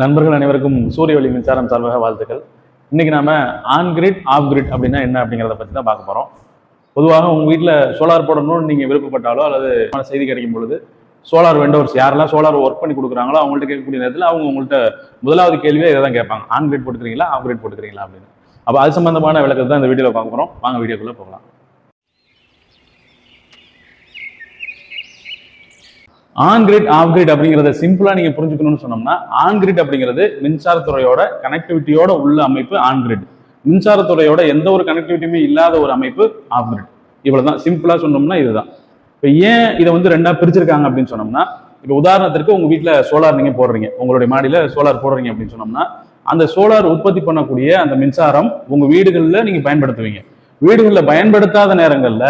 நண்பர்கள் அனைவருக்கும் சூரிய ஒளி மின்சாரம் சார்பாக வாழ்த்துக்கள். இன்றைக்கி நாம் ஆன் கிரிட் ஆஃப் கிரிட் அப்படின்னா என்ன அப்படிங்கிறத பற்றி தான் பார்க்க போகிறோம் பொதுவாக உங்கள் வீட்டில் சோலார் போடணும்னு நீங்கள் விருப்பப்பட்டாலோ அல்லது செய்தி கிடைக்கும் பொழுது சோலார் வெண்டோர்ஸ் யாரெல்லாம் சோலார் ஒர்க் பண்ணி கொடுக்குறாங்களோ அவங்கள்ட்ட கேட்கக்கூடிய நேரத்தில் அவங்க உங்கள்கிட்ட முதலாவது கேள்வியே இதை தான் கேட்பாங்க. ஆன் கிரிட் போட்டுக்கிறீங்களா ஆஃப் கிரிட் போட்டுக்கிறீங்களா அப்படின்னு. அப்போ அது சம்பந்தமான விளக்கத்தை தான் இந்த வீடியோவில் பார்க்க போகிறோம் வாங்க வீடியோக்குள்ளே போகலாம். ஆன் கிரிட் ஆஃப் கிரிட் அப்படிங்கிறத சிம்பிளா நீங்க புரிஞ்சுக்கணும்னு சொன்னோம்னா ஆன் கிரிட் அப்படிங்கிறது மின்சாரத்துறையோட கனெக்டிவிட்டியோட உள்ள அமைப்பு ஆன் கிரிட் மின்சாரத்துறையோட எந்த ஒரு கனெக்டிவிட்டியுமே இல்லாத ஒரு அமைப்பு ஆஃப் கிரிட் இவ்வளவுதான் சிம்பிளா சொன்னோம்னா இதுதான். இப்போ ஏன் இதை வந்து ரெண்டா பிரிச்சிருக்காங்க அப்படின்னு சொன்னோம்னா இப்போ உதாரணத்திற்கு உங்க வீட்டில் சோலார் நீங்க போடுறீங்க. உங்களுடைய மாடியில சோலார் போடுறீங்க அப்படின்னு சொன்னோம்னா அந்த சோலார் உற்பத்தி பண்ணக்கூடிய அந்த மின்சாரம் உங்க வீடுகளில் நீங்க பயன்படுத்துவீங்க. வீடுகளில் பயன்படுத்தாத நேரங்களில்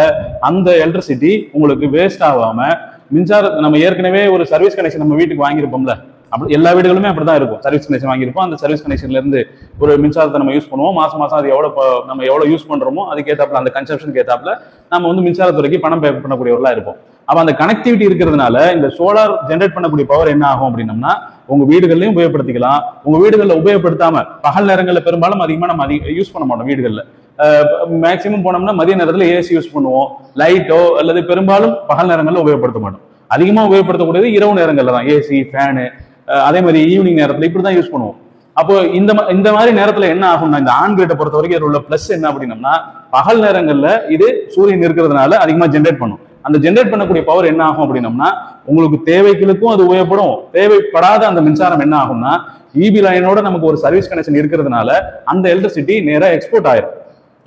அந்த எலக்ட்ரிசிட்டி உங்களுக்கு வேஸ்ட் ஆகாமல் மின்சாரம் நம்ம ஏற்கனவே ஒரு சர்வீஸ் கனெக்ஷன் நம்ம வீட்டுக்கு வாங்கியிருப்போம்ல. அப்படி எல்லா வீடுகளுமே அப்படி தான் இருக்கும். சர்வீஸ் கனெக்ஷன் வாங்கியிருப்போம். அந்த சர்வீஸ் கனெக்ஷன்லேருந்து ஒரு மின்சாரத்தை நம்ம யூஸ் பண்ணுவோம். மாதம் மாதம் அது எவ்வளோ நம்ம எவ்வளோ யூஸ் பண்ணுறோமோ அதுக்கு அந்த கன்சப்ஷன் ஏற்றாப்புல நம்ம வந்து மின்சாரத்துறைக்கு பணம் பே பண்ணக்கூடியவர்களாக இருப்போம். அப்போ அந்த கனெக்டிவிட்டி இருக்கிறதுனால இந்த சோலார் ஜென்ரேட் பண்ணக்கூடிய பவர் என்ன ஆகும் அப்படின்னம்னா உங்க வீடுகள்லையும் உபயோகப்படுத்திக்கலாம். உங்க வீடுகளில் உபயோகப்படுத்தாம பகல் நேரங்களில் பெரும்பாலும் அதிகமாக நம்ம அதிக யூஸ் பண்ண மாட்டோம் வீடுகளில். மேக்சிமம் போனோம்னா மதிய நேரத்தில் ஏசி யூஸ் பண்ணுவோம். லைட்டோ அல்லது பெரும்பாலும் பகல் நேரங்களில் உபயோகப்படுத்த மாட்டோம். அதிகமாக உபயோகப்படுத்தக்கூடியது இரவு நேரங்களில் தான். ஏசி ஃபேனு அதே மாதிரி ஈவினிங் நேரத்தில் இப்படி தான் யூஸ் பண்ணுவோம். அப்போ இந்த மா- இந்த மாதிரி நேரத்தில் என்ன ஆகும்னா இந்த ஆண் கிரேட்டை பொறுத்த வரைக்கும் இதில் உள்ள ப்ளஸ் என்ன அப்படின்னம்னா பகல் நேரங்களில் இது சூரியன் இருக்கிறதுனால அதிகமாக ஜென்ரேட் பண்ணும். அந்த ஜென்ரேட் பண்ணக்கூடிய பவர் என்ன ஆகும் அப்படின்னம்னா உங்களுக்கு தேவைகளுக்கும் அது உபயோகப்படும். தேவைப்படாத அந்த மின்சாரம் என்ன ஆகும்னா இபி லைனோட நமக்கு ஒரு சர்வீஸ் கனெக்ஷன் இருக்கிறதுனால அந்த எலக்ட்ரிசிட்டி நேராக எக்ஸ்போர்ட் ஆயிரும்.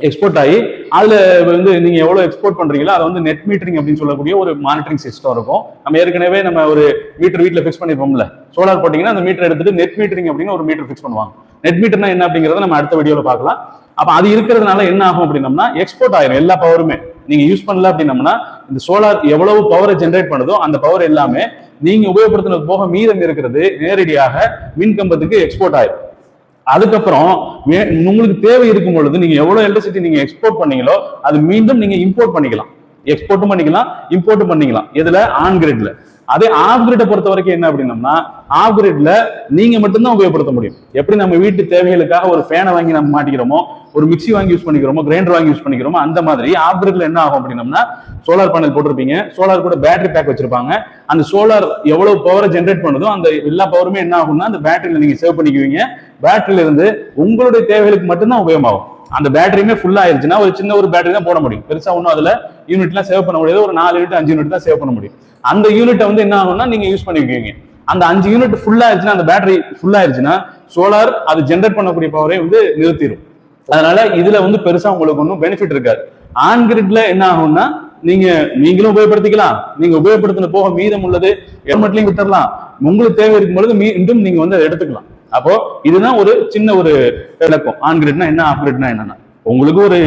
எக்ஸ்போர்ட் ஆகி அதுல வந்து நீங்க எவ்வளவு எக்ஸ்போர்ட் பண்றீங்களோ அதை வந்து நெட் மீட்டரிங் அப்படின்னு சொல்லக்கூடிய ஒரு மானிட்டரிங் சிஸ்டம் இருக்கும். நம்ம ஏற்கனவே நம்ம ஒரு மீட்டர் வீட்டில் ஃபிக்ஸ் பண்ணிருப்போம்ல. சோலார் போட்டீங்கன்னா அந்த மீட்டர் எடுத்துட்டு நெட் மீட்டரிங் அப்படின்னு ஒரு மீட்டர் ஃபிக்ஸ் பண்ணுவாங்க. நெட் மீட்டர்னா என்ன அப்படிங்கறத நம்ம அடுத்த வீடியோவில் பார்க்கலாம். அப்ப அது இருக்கிறதுனால என்ன ஆகும் அப்படின்னம்னா எக்ஸ்போர்ட் ஆயிரும். எல்லா பவருமே நீங்க யூஸ் பண்ணல அப்படின்னம்னா இந்த சோலார் எவ்வளவு பவரை ஜென்ரேட் பண்ணுதோ அந்த பவர் எல்லாமே நீங்க உபயோகப்படுத்தினது போக மீதம் இருக்கிறது நேரடியாக மின் கம்பத்துக்கு எக்ஸ்போர்ட் ஆயிரும். அதுக்கப்புறம் உங்களுக்கு தேவை இருக்கும் பொழுது நீங்க எவ்வளவு எலக்ட்ரிசிட்டி நீங்க எக்ஸ்போர்ட் பண்ணீங்களோ அது மீண்டும் நீங்க இம்போர்ட் பண்ணிக்கலாம். எக்ஸ்போர்ட்டும் பண்ணிக்கலாம் இம்போர்ட்டும் பண்ணிக்கலாம். இதுல ஆன் கிரிட்ல அதே ஆஃப் கிரிட்டை பொறுத்த வரைக்கும் என்ன அப்படின்னம்னா ஆஃப் கிரிட்ல நீங்க மட்டும்தான் உபயோகப்படுத்த முடியும். எப்படி நம்ம வீட்டு தேவைகளுக்காக ஒரு ஃபேனை வாங்கி நம்ம மாட்டிக்கிறோமோ ஒரு மிக்ஸி வாங்கி யூஸ் பண்ணிக்கிறோமோ கிரைண்டர் வாங்கி யூஸ் பண்ணிக்கிறோமோ அந்த மாதிரி ஆஃப் கிரிட்ல என்ன ஆகும் அப்படின்னம்னா சோலார் பேனல் போட்டிருப்பீங்க. சோலார் கூட பேட்டரி பேக் வச்சிருப்பாங்க. அந்த சோலார் எவ்வளவு பவரை ஜென்ரேட் பண்ணுதோ அந்த எல்லா பவருமே என்ன ஆகும்னா அந்த பேட்டரியில நீங்க சேவ் பண்ணிக்குவீங்க. பேட்டரியில இருந்து உங்களுடைய தேவைகளுக்கு மட்டும்தான் உபயோகமாகும். அந்த பேட்டரியுமே ஃபுல் ஆயிருச்சுன்னா ஒரு சின்ன ஒரு பேட்டரி தான் போட முடியும். பெருசா ஒன்றும் அதுல யூனிட்லாம் சேவ் பண்ண முடியாது. ஒரு நாலு யூனிட் அஞ்சு யூனிட் தான் சேவ் பண்ண முடியும். அந்த யூனிட்டை வந்து என்ன ஆகும்னா நீங்க யூஸ் பண்ணிக்குவீங்க அந்த அஞ்சு யூனிட் ஃபுல்லா ஆயிடுச்சுன்னா அந்த பேட்டரி ஃபுல்லா ஆயிருச்சுன்னா சோலார் அது ஜென்ரேட் பண்ணக்கூடிய பவரை வந்து நிறுத்திடும் அதனால இதுல வந்து பெருசா உங்களுக்கு ஒன்றும் பெனிஃபிட் இருக்காது. ஆன் கிரிட்ல என்ன ஆகும்னா நீங்க நீங்களும் உபயோகப்படுத்திக்கலாம். நீங்க உபயோகப்படுத்தின போக மீதம் உள்ளது ஹெல்மெட்லையும் விட்டுறலாம். உங்களுக்கு தேவை இருக்கும் பொழுது மீண்டும் நீங்க வந்து அதை எடுத்துக்கலாம். அப்போ இதுதான் ஒரு சின்ன ஒரு விளக்கம் ஆன் கிரிட்னா என்ன ஆஃப் கிரிட்னா என்னன்னா. உங்களுக்கு ஒரு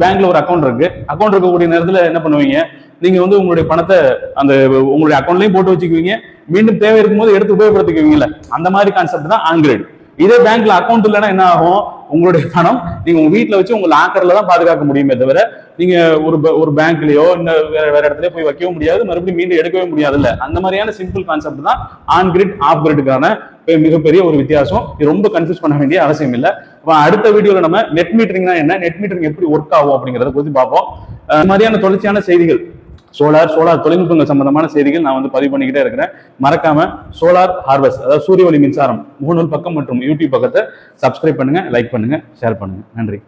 பேங்க்ல ஒரு அக்கௌண்ட் இருக்கு. அக்கௌண்ட் இருக்கக்கூடிய நேரத்துல என்ன பண்ணுவீங்க? நீங்க வந்து உங்களுடைய பணத்தை அந்த உங்களுடைய அக்கௌண்ட்லயும் போட்டு வச்சுக்குவீங்க. மீண்டும் தேவை இருக்கும்போது எடுத்து உபயோகப்படுத்திக்குவீங்கல்ல. அந்த மாதிரி கான்செப்ட் தான் ஆன் இதே பேங்க்ல அக்கௌண்ட் இல்லைன்னா என்ன ஆகும்? உங்களுடைய பணம் நீங்க உங்க வீட்டுல வச்சு உங்க லாக்கர்ல தான் பாதுகாக்க முடியுமே தவிர நீங்க ஒரு ப- ஒரு பேங்க்லயோ இன்ன வேற வேற இடத்துல போய் வைக்கவும் முடியாது. மறுபடியும் மீண்டும் எடுக்கவே முடியாதுல்ல. அந்த மாதிரியான சிம்பிள் கான்செப்ட் தான் ஆன் கிரிட் ஆஃப் கிரிட்டுக்கான மிகப்பெரிய ஒரு வித்தியாசம். இது ரொம்ப கன்ஃபியூஸ் பண்ண வேண்டிய அவசியம் இல்லை. அப்போ அடுத்த வீடியோவில் நம்ம நெட் மீட்டரிங்னா என்ன? நெட் மீட்டரிங் எப்படி ஒர்க் ஆகும் அப்படிங்கிறத குறித்து பார்ப்போம். இந்த மாதிரியான தொடர்ச்சியான செய்திகள் சோலார் சோலார் தொழில்நுட்பங்கள் சம்பந்தமான செய்திகள் நான் வந்து பதிவு பண்ணிக்கிட்டே இருக்கிறேன். மறக்காம சோலார் ஹார்வெஸ்ட் அதாவது சூரிய ஒளி மின்சாரம் முகநூல் பக்கம் மற்றும் யூடியூப் பக்கத்தை சப்ஸ்கிரைப் பண்ணுங்க லைக் பண்ணுங்க ஷேர் பண்ணுங்க. நன்றி.